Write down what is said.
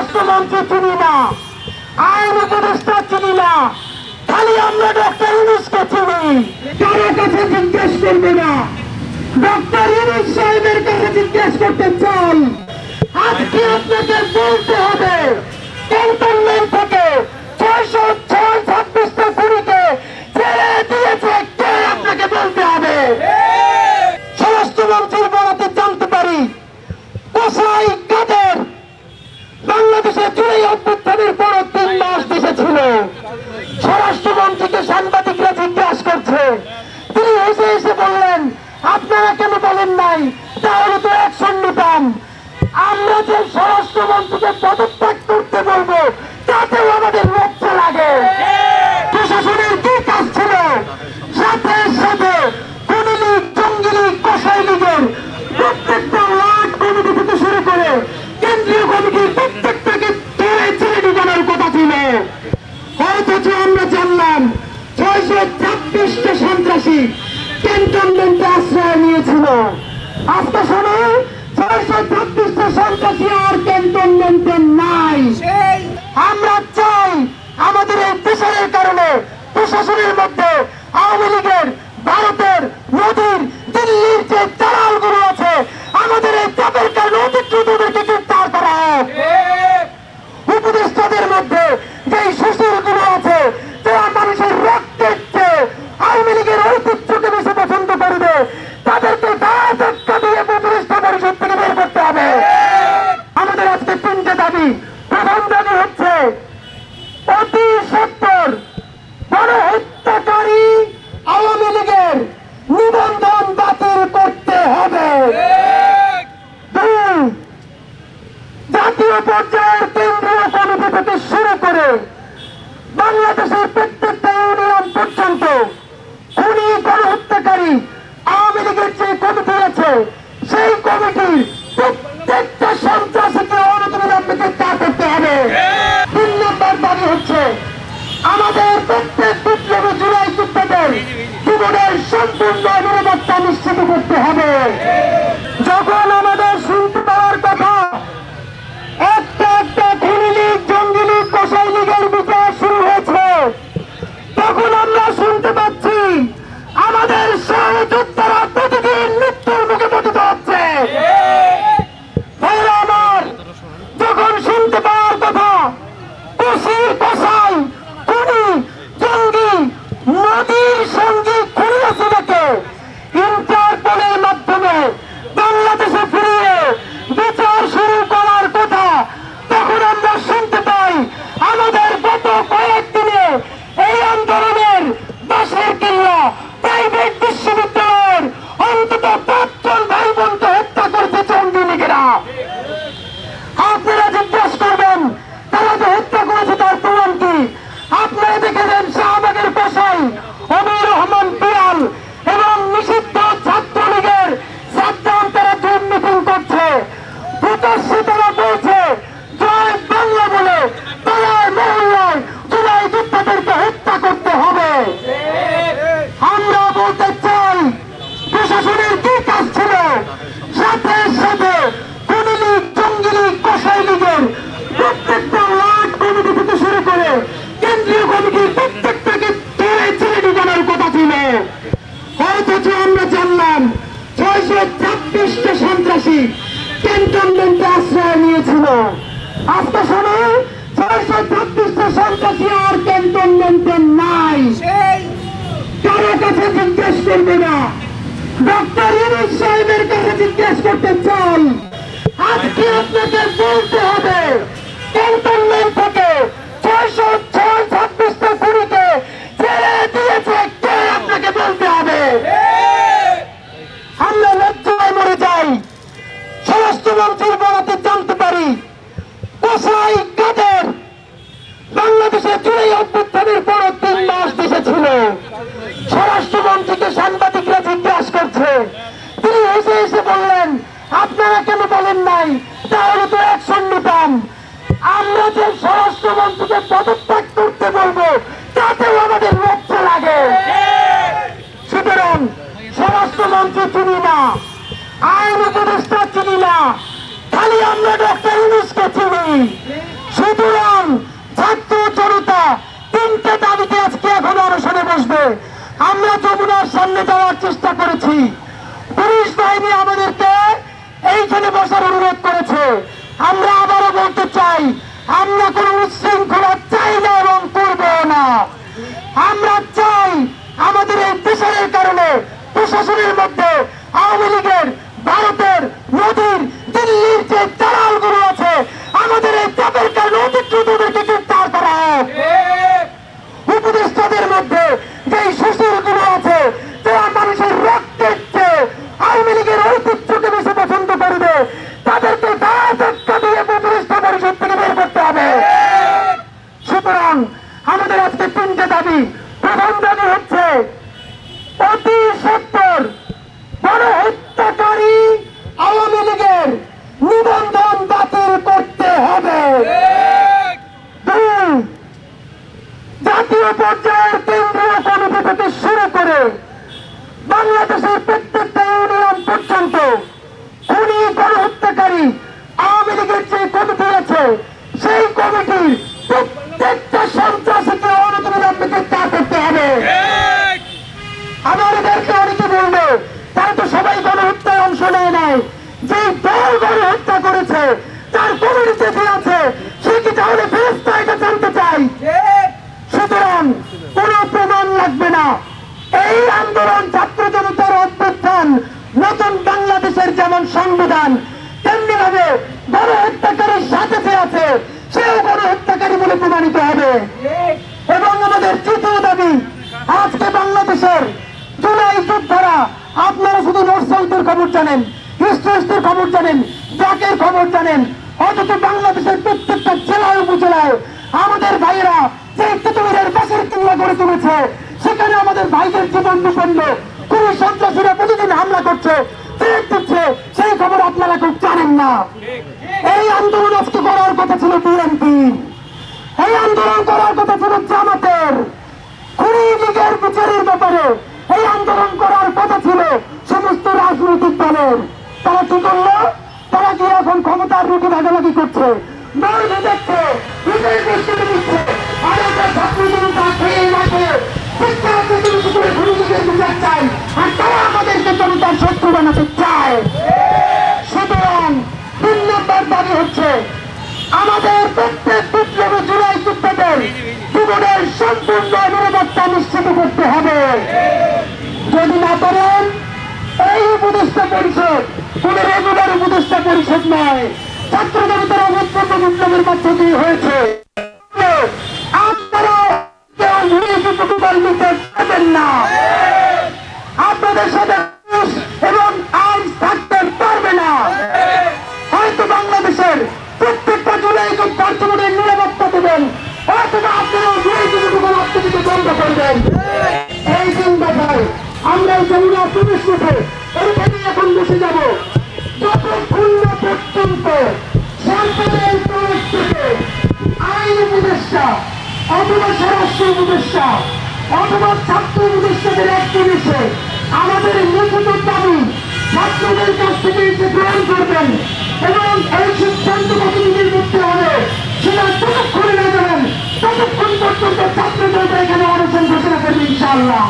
স্বরাষ্ট্রমন্ত্রী চিনি না আইন উপদেষ্টা চিনি না খালি আমরা ডক্টর ইউনুসকে চিনি। কারও কাছে জিজ্ঞেস করবে না। ডক্টর ইউনুস সাহেবের কাছে জিজ্ঞেস করতে চাই। আজকে আপনাকে বলতে হবে ক্যান্টনমেন্ট প্রশাসনের কি কাজ ছিল সাথে সাথে কোন লীগ জঙ্গি লীগ কসাই লীগের প্রত্যেকটা ওয়ার্ড কমিটি থেকে শুরু করে কেন্দ্রীয় কমিটির প্রত্যেকটাকে ধরে ছেড়ে ঢুকানোর কথা ছিল। অথচ আমরা জানলাম ছয়শো ছাব্বিশটা সন্ত্রাসী ক্যান্টনমেন্টে আশ্রয় নিয়েছিল। আজকে শোনো ছয়শো ছাব্বিশটা সন্ত্রাসী আর ক্যান্টনমেন্টে নাই। আমরা চাই আমাদের এই প্রেশারের কারণে প্রশাসনের মধ্যে আওয়ামী লীগের ভারতের মোদীর দিল্লির যে দালালগুলো আছে আমাদের এই চাপের কারণে অতিক্রুত ওদেরকে গ্রেপ্তার করা হোক উপদেষ্টাদের মধ্যে যে সুশীলগুলো আছে যারা মানুষের রক্তের চেয়ে আওয়ামী লীগের ঐতিহ্যকে বেশি পছন্দ করবে তাদেরকে গায়ে ধাক্কা দিয়ে উপদেষ্টা পরিষদ থেকে বের করতে হবে আমাদের আজকে তিনটে দাবি প্রথম দাবি হচ্ছে অতি সত্তর বড় হত্যাকারী আওয়ামী লীগের নিবন্ধন বাতিল করতে হবে দুই জাতীয় পর্যায়ের কেন্দ্রীয় কমিটি থেকে শুরু করে বাংলাদেশের প্রত্যেকটা ইউনিয়ন পর্যন্ত খুনি গণহত্যাকারী আওয়ামী লীগের যে কমিটি আছে সেই কমিটি প্রত্যেকটা সন্ত্রাসীকে অনতিবিলম্বে তা করতে হবে। তিন নম্বর দাবি হচ্ছে, আমাদের প্রত্যেক বিপ্লবী জুলাই যুদ্ধদের জীবনের সম্পূর্ণ নিরাপত্তা নিশ্চিত করতে হবে। যখন আমাদের শুনতে পাওয়ার কথা একটা একটা খুনি লীগ জঙ্গি লীগ কসাই লীগের বিচার শুরু হয়েছে তখন আমরা শুনতে পাচ্ছি আমাদের সহযোদ্ধারা প্রতিদিন মৃত্যুর মুখে পতিত হচ্ছে ভাইরা আমার যখন শুনতে পাওয়ার কথা কষি কসাই খুনি জঙ্গি নদীর সঙ্গী খুনি আছে দেখে ইন্টারপোলের মাধ্যমে বাংলাদেশে ফিরিয়ে বিচার শুরু করার কথা তখন আমরা শুনতে পাই আমাদের বলতে চাই, প্রশাসনের কি কাজ ছিল। সাথে সাথে কোন লীগ কসাই লীগের প্রত্যেকটা ওয়ার্ড কমিটি থেকে শুরু করে কেন্দ্রীয় কমিটির প্রত্যেকটাকে ধরে ছেড়ে কথা ছিল। অথচ আমরা জানলাম ছাব্বিশটা সন্ত্রাসী ক্যান্টনমেন্টে আশ্রয় নিয়েছিল। আজকে শোনো, ছয়শো ছাব্বিশটা সন্ত্রাসী আর ক্যান্টনমেন্টে নাই। কারও কাছে জিজ্ঞেস করবে না। ডক্টর ইউনুস সাহেবের কাছে জিজ্ঞেস করতে চাই। আজকে আপনাকে বলতে হবে নাই, তাহলে তো অ্যাকশন নিতাম। আমরা যে স্বরাষ্ট্রমন্ত্রীকে পদত্যাগ করতে বলব, তাতেও আমাদের লক্ষ্য লাগে। সুতরাং স্বরাষ্ট্রমন্ত্রী চিনি না, আইন উপদেষ্টা চিনি না। খালি আমরা ডক্টর ইউনুসকে চিনি সুতরাং ছাত্র জনতা তিনটে দাবিতে আজকে এখন অনশনে বসবে আমরা যমুনার সামনে যাওয়ার চেষ্টা করেছি পুলিশ বাহিনী আমাদেরকে এইখানে অনুরোধ করেছে। আমরা আবারও বলতে চাই, আমরা কোনো উচ্ছৃঙ্খলা চাই না এবং করব না। আমরা চাই আমাদের এই প্রেশারের কারণে প্রশাসনের মধ্যে আওয়ামী লীগের ভারতের মোদীর দিল্লির যে দালালগুলো আছে আমাদের এই চাপের কারণে অতিক্রুত ওদেরকে গ্রেপ্তার করা হোক উপদেষ্টাদের মধ্যে যে সুশীলগুলো আছে যারা মানুষের রক্তের চেয়ে আওয়ামী লীগের ঐতিহ্যকে বেশি পছন্দ করবে তাদেরকে গায়ে ধাক্কা দিয়ে উপদেষ্টা পরিষদ থেকে বের করতে হবে সুতরাং আমাদের আজকে তিনটে দাবি প্রথম দাবি হচ্ছে অতি সত্তর গণহত্যাকারী আওয়ামী লীগের নিবন্ধন বাতিল করতে হবে। জাতীয় পর্যায়ের কেন্দ্রীয় কমিটি থেকে শুরু করে বাংলাদেশের প্রত্যেকটা ইউনিয়ন পর্যন্ত খুনি, গণহত্যাকারী আওয়ামী লীগের যে কমিটি আছে, সেই কমিটির হবে আমাদেরকে অনেকে বলবে তারা তো সবাই গণহত্যায় অংশ নেয় নাই। যে দল গণহত্যা করেছে তার কমিটিতে যে আছে সে কি তাহলে ফেরস্তা এটা জানতে চাই সুতরাং কোন প্রমাণ লাগবে না। এই আন্দোলন ছাত্র জনতার অভ্যুত্থান নতুন বাংলাদেশের যেমন সংবিধান তেমনি ভাবে গণহত্যাকারীর সাথে যে আছে সেও গণহত্যাকারী বলে প্রমাণিত হবে এবং আমাদের তৃতীয় দাবি আজকে বাংলাদেশের জুলাই যোদ্ধারা আপনারা শুধু নরসাইটের খবর জানেন হিস্ট্রিস্টের খবর জানেন, ব্যাকের খবর জানেন, অথচ বাংলাদেশের প্রত্যেকটা জেলায়, উপজেলায় আমাদের ভাইয়েরা যে তেতুমিরের বাসের কিল্লা গড়ে তুলেছে, সেখানে আমাদের ভাইদের জীবন বিপন্ন কোন সন্ত্রাসীরা প্রতিদিন হামলা করছে দিচ্ছে, সেই খবর আপনারা খুব জানেন না। এই আন্দোলন আজকে করার কথা ছিল বিএনপি। এই আন্দোলন করার কথা ছিল জামাতের। খুনি বিচারের ব্যাপারে এই আন্দোলন করার কথা ছিল সমস্ত রাজনৈতিক দলের। তারা কি করল? তারা কি এখন ক্ষমতার রুটি ভাগাভাগি করছে? দল দেখছে বিজয় বৃষ্টি দিচ্ছে আর চাই আর তারা আমাদেরকে জনতার শত্রু চায়। সুতরাং তিন নম্বর হচ্ছে আমাদের প্রত্যেক বিপ্লবী জুলাই যোদ্ধাদের জীবনের সম্পূর্ণ নিরাপত্তা নিশ্চিত করতে হবে। যদি না করেন, এই উপদেষ্টা পরিষদ, কোন রেগুলার উপদেষ্টা পরিষদ নয় ছাত্র জনতার অভ্যন্তর বিপ্লবের মাধ্যমে হয়েছে। উপদেষ্টা অথবা স্বরাষ্ট্র উপদেষ্টা অথবা ছাত্র উপদেষ্টাদের একটি বিষয়। আমাদের লিখিত দাবি ছাত্রদের কাছ থেকে এসে গ্রহণ করবেন এবং এই সিদ্ধান্ত প্রতিনিধির মধ্যে হবে সেটা ততক্ষণে না যাবেন ততক্ষণ পর্যন্ত ছাত্রদের এখানে অনশন ঘোষণা করবে ইনশাআল্লাহ।